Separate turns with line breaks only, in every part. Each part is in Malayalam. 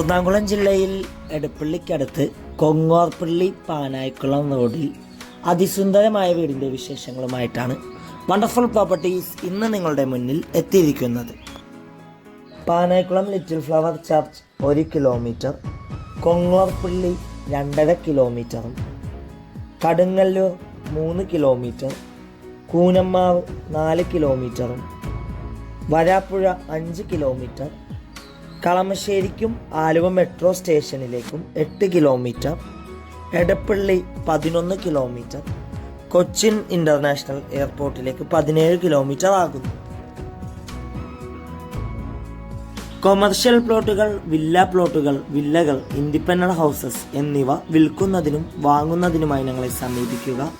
എറണാകുളം ജില്ലയിൽ എടപ്പള്ളിക്കടുത്ത് കൊങ്ങോർപ്പള്ളി പാനായിക്കുളം റോഡിൽ അതിസുന്ദരമായ വീടിന്റെ വിശേഷങ്ങളുമായിട്ടാണ് വണ്ടർഫുൾ പ്രോപ്പർട്ടീസ് ഇന്ന് നിങ്ങളുടെ മുന്നിൽ എത്തിയിരിക്കുന്നത്. പാനായിക്കുളം ലിറ്റിൽ ഫ്ലവർ ചർച്ച് ഒരു കിലോമീറ്റർ കൊങ്ങോർപ്പള്ളി രണ്ടര കിലോമീറ്ററും കടുങ്ങല്ലൂർ മൂന്ന് കിലോമീറ്റർ കൂനമ്മാവ് നാല് കിലോമീറ്ററും വരാപ്പുഴ അഞ്ച് കിലോമീറ്റർ കളമശ്ശേരിക്കും ആലുവ മെട്രോ സ്റ്റേഷനിലേക്കും എട്ട് കിലോമീറ്റർ എടപ്പള്ളി പതിനൊന്ന് കിലോമീറ്റർ കൊച്ചിൻ ഇന്റർനാഷണൽ എയർപോർട്ടിലേക്ക് പതിനേഴ് കിലോമീറ്റർ ആകുന്നു. കൊമേർഷ്യൽ പ്ലോട്ടുകൾ വില്ല പ്ലോട്ടുകൾ വില്ലകൾ ഇൻഡിപെൻഡന്റ് ഹൗസസ് എന്നിവ വിൽക്കുന്നതിനും വാങ്ങുന്നതിനുമായി ഞങ്ങളെ സമീപിക്കുക.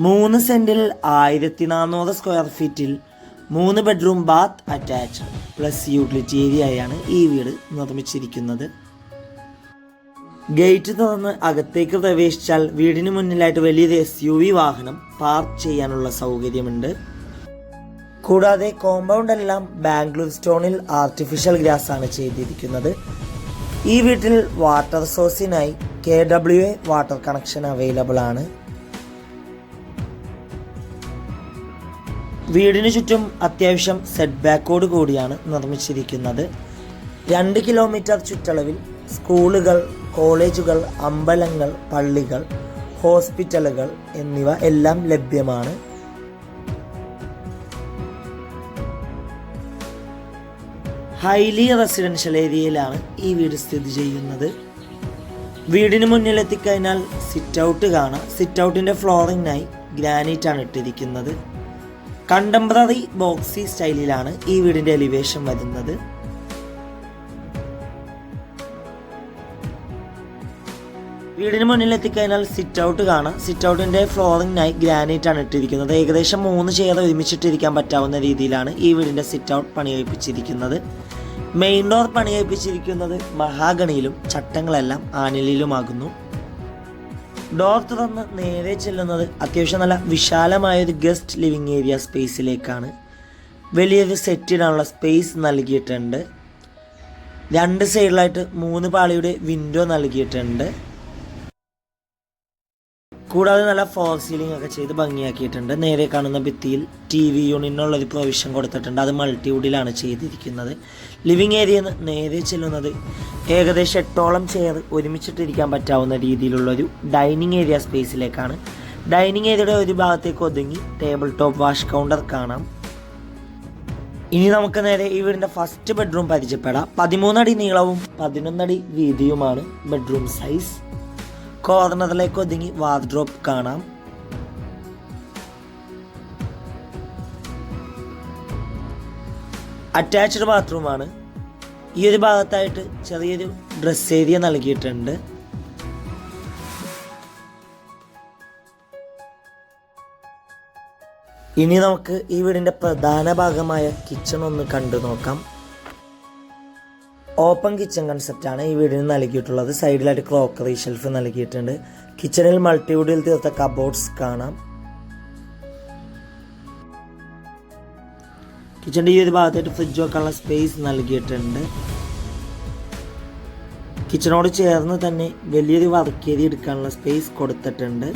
മൂന്ന് സെന്റിൽ ആയിരത്തി നാനൂറ് സ്ക്വയർ ഫീറ്റിൽ മൂന്ന് bedroom bath attached plus utility ഏരിയയാണ് ഈ വീട് നിർമ്മിച്ചിരിക്കുന്നത്. ഗേറ്റ് തുറന്ന് അകത്തേക്ക് പ്രവേശിച്ചാൽ വീടിന് മുന്നിലായിട്ട് വലിയൊരു എസ് യു വി വാഹനം പാർക്ക് ചെയ്യാനുള്ള സൗകര്യമുണ്ട്. കൂടാതെ കോമ്പൗണ്ട് എല്ലാം ബാംഗ്ലൂർ സ്റ്റോണിൽ ആർട്ടിഫിഷ്യൽ ഗ്രാസ് ആണ് ചെയ്തിരിക്കുന്നത്. ഈ വീട്ടിൽ water സോഴ്സിനായി K W A water connection available ആണ്. വീടിന് ചുറ്റും അത്യാവശ്യം സെറ്റ് ബാക്കോട് കൂടിയാണ് നിർമ്മിച്ചിരിക്കുന്നത്. രണ്ട് കിലോമീറ്റർ ചുറ്റളവിൽ സ്കൂളുകൾ കോളേജുകൾ അമ്പലങ്ങൾ പള്ളികൾ ഹോസ്പിറ്റലുകൾ എന്നിവ എല്ലാം ലഭ്യമാണ്. ഹൈലി റെസിഡൻഷ്യൽ ഏരിയയിലാണ് ഈ വീട് സ്ഥിതി ചെയ്യുന്നത്. വീടിന് മുന്നിൽ എത്തിക്കഴിഞ്ഞാൽ സിറ്റ് ഔട്ട് കാണാം സിറ്റ് ഔട്ടിന്റെ ഫ്ലോറിങ്ങിനായി ഗ്രാനൈറ്റ് ആണ് ഇട്ടിരിക്കുന്നത്. കണ്ടംപററി ബോക്സി സ്റ്റൈലിലാണ് ഈ വീടിന്റെ എലിവേഷൻ വരുന്നത്. വീടിന് മുന്നിൽ എത്തിക്കഴിഞ്ഞാൽ സിറ്റ് ഔട്ട് കാണാം. സിറ്റ് ഔട്ടിന്റെ ഫ്ലോറിങ്ങിനായി ഗ്രാനൈറ്റ് ആണ് ഇട്ടിരിക്കുന്നത്. ഏകദേശം മൂന്ന് ചെയർ ഒരുമിച്ചിട്ടിരിക്കാൻ പറ്റാവുന്ന രീതിയിലാണ് ഈ വീടിന്റെ സിറ്റ് ഔട്ട് പണി കഴിപ്പിച്ചിരിക്കുന്നത്. മെയിൻ ഡോർ പണി കഴിപ്പിച്ചിരിക്കുന്നത് മഹാഗണിയിലും ചട്ടങ്ങളെല്ലാം ആനിലിലുമാകുന്നു. ഡോർ വന്ന് നേരെ ചെല്ലുന്നത് അത്യാവശ്യം നല്ല വിശാലമായ ഒരു ഗസ്റ്റ് ലിവിങ് ഏരിയ സ്പേസിലേക്കാണ്. വലിയൊരു സെറ്റിടാനുള്ള സ്പേസ് നൽകിയിട്ടുണ്ട്. രണ്ട് സൈഡിലായിട്ട് മൂന്ന് പാളിയുടെ വിൻഡോ നൽകിയിട്ടുണ്ട്. കൂടാതെ നല്ല ഫോർ സീലിംഗ് ഒക്കെ ചെയ്ത് ഭംഗിയാക്കിയിട്ടുണ്ട്. നേരെ കാണുന്ന ഭിത്തിയിൽ ടി വി യൂണിനുള്ളൊരു പ്രൊവിഷൻ കൊടുത്തിട്ടുണ്ട്. അത് മൾട്ടിവുഡിലാണ് ചെയ്തിരിക്കുന്നത്. ലിവിങ് ഏരിയ നേരെ ചെല്ലുന്നത് ഏകദേശം എട്ടോളം ചെയർ ഒരുമിച്ചിട്ടിരിക്കാൻ പറ്റാവുന്ന രീതിയിലുള്ള ഒരു ഡൈനിങ് ഏരിയ സ്പേസിലേക്കാണ് ഡൈനിങ് ഏരിയയുടെ ഒരു ഭാഗത്തേക്ക് ഒതുങ്ങി ടേബിൾ ടോപ്പ് വാഷ് കൗണ്ടർ കാണാം. ഇനി നമുക്ക് നേരെ ഈ ഫസ്റ്റ് ബെഡ്റൂം പരിചയപ്പെടാം. പതിമൂന്നടി നീളവും പതിനൊന്നടി വീതിയുമാണ് ബെഡ്റൂം സൈസ് കോർണറിലേക്ക് ഒതുങ്ങി വാർഡ്രോപ്പ് കാണാം. അറ്റാച്ച്ഡ് ബാത്റൂമാണ് ഈ ഒരു ഭാഗത്തായിട്ട് ചെറിയൊരു ഡ്രസ് ഏരിയ നൽകിയിട്ടുണ്ട്. ഇനി നമുക്ക് ഈ വീടിന്റെ പ്രധാന ഭാഗമായ കിച്ചൺ ഒന്ന് കണ്ടു നോക്കാം. ഓപ്പൺ കിച്ചൺ കൺസെപ്റ്റാണ് ഈ വീടിന് നൽകിയിട്ടുള്ളത്. സൈഡിലായിട്ട് ക്രോക്കറി ഷെൽഫ് നൽകിയിട്ടുണ്ട്. കിച്ചണിൽ മൾട്ടിവുഡിൽ തീർത്ത കബോർഡ്സ് കാണാം. കിച്ചണിന്റെ ഈ ഒരു ഭാഗത്തായിട്ട് ഫ്രിഡ്ജ് വെക്കാനുള്ള സ്പേസ് നൽകിയിട്ടുണ്ട്. കിച്ചണോട് ചേർന്ന് തന്നെ വലിയൊരു വർക്ക് ഏരിയ എടുക്കാനുള്ള സ്പേസ് കൊടുത്തിട്ടുണ്ട്.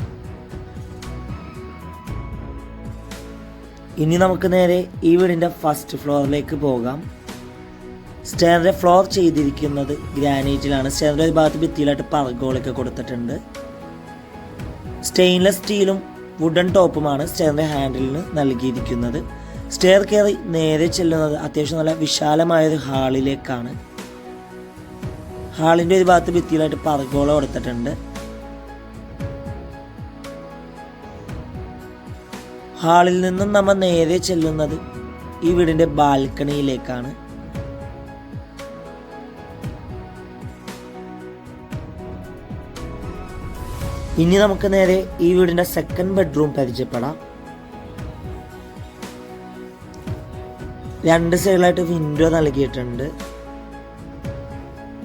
ഇനി നമുക്ക് നേരെ ഈ വീടിന്റെ ഫസ്റ്റ് ഫ്ലോറിലേക്ക് പോകാം. സ്റ്റെയറിന്റെ ഫ്ലോർ ചെയ്തിരിക്കുന്നത് ഗ്രാനൈറ്റിലാണ് സ്റ്റെയറിന്റെ ഒരു ഭാഗത്ത് ഭിത്തിയിലായിട്ട് പറഗോളൊക്കെ കൊടുത്തിട്ടുണ്ട്. സ്റ്റെയിൻലെസ് സ്റ്റീലും വുഡൻ ടോപ്പുമാണ് സ്റ്റെയറിന്റെ ഹാൻഡിലിന് നൽകിയിരിക്കുന്നത്. സ്റ്റെയർ കയറി നേരെ ചെല്ലുന്നത് അത്യാവശ്യം നല്ല വിശാലമായ ഒരു ഹാളിലേക്കാണ്. ഹാളിന്റെ ഒരു ഭാഗത്ത് ഭിത്തിയിലായിട്ട് പറകോളം കൊടുത്തിട്ടുണ്ട്. ഹാളിൽ നിന്നും നമ്മൾ നേരെ ചെല്ലുന്നത് ഈ വീടിന്റെ ബാൽക്കണിയിലേക്കാണ്. ഇനി നമുക്ക് നേരെ ഈ വീടിന്റെ സെക്കൻഡ് ബെഡ്റൂം പരിചയപ്പെടാം. രണ്ട് സൈഡിലായിട്ട് വിൻഡോ നൽകിയിട്ടുണ്ട്.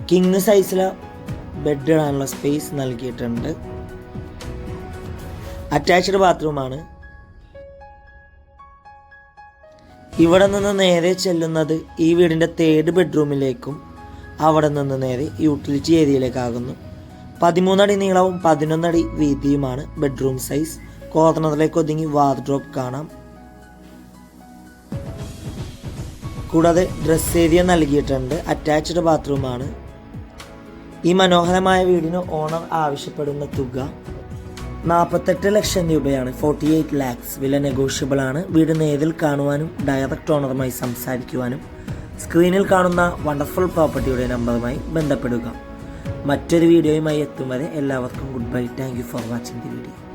കിങ് സൈസിലെ ബെഡ് ഇടാനുള്ള സ്പേസ് നൽകിയിട്ടുണ്ട്. അറ്റാച്ച്ഡ് ബാത്റൂമാണ് ഇവിടെ നിന്ന് നേരെ ചെല്ലുന്നത് ഈ വീടിന്റെ തേർഡ് ബെഡ്റൂമിലേക്കും അവിടെ നിന്ന് നേരെ യൂട്ടിലിറ്റി ഏരിയയിലേക്കാകുന്നു പതിമൂന്നടി നീളവും പതിനൊന്നടി വീതിയുമാണ് ബെഡ്റൂം സൈസ് കോർണറിലേക്ക് ഒതുങ്ങി വാർഡ്രോപ്പ് കാണാം. കൂടാതെ ഡ്രസ് ഏരിയ നൽകിയിട്ടുണ്ട്. അറ്റാച്ച്ഡ് ബാത്റൂമാണ് ഈ മനോഹരമായ വീടിന് ഓണർ ആവശ്യപ്പെടുന്ന തുക നാൽപ്പത്തെട്ട് ലക്ഷം രൂപയാണ്. ഫോർട്ടി എയ്റ്റ് ലാക്സ് വില നെഗോഷ്യബിൾ ആണ്. വീട് നേരിൽ കാണുവാനും ഡയറക്റ്റ് ഓണറുമായി സംസാരിക്കുവാനും സ്ക്രീനിൽ കാണുന്ന വണ്ടർഫുൾ പ്രോപ്പർട്ടിയുടെ നമ്പറുമായി ബന്ധപ്പെടുക. മറ്റൊരു വീഡിയോയുമായി എത്തും വരെ എല്ലാവർക്കും goodbye thank you for watching the video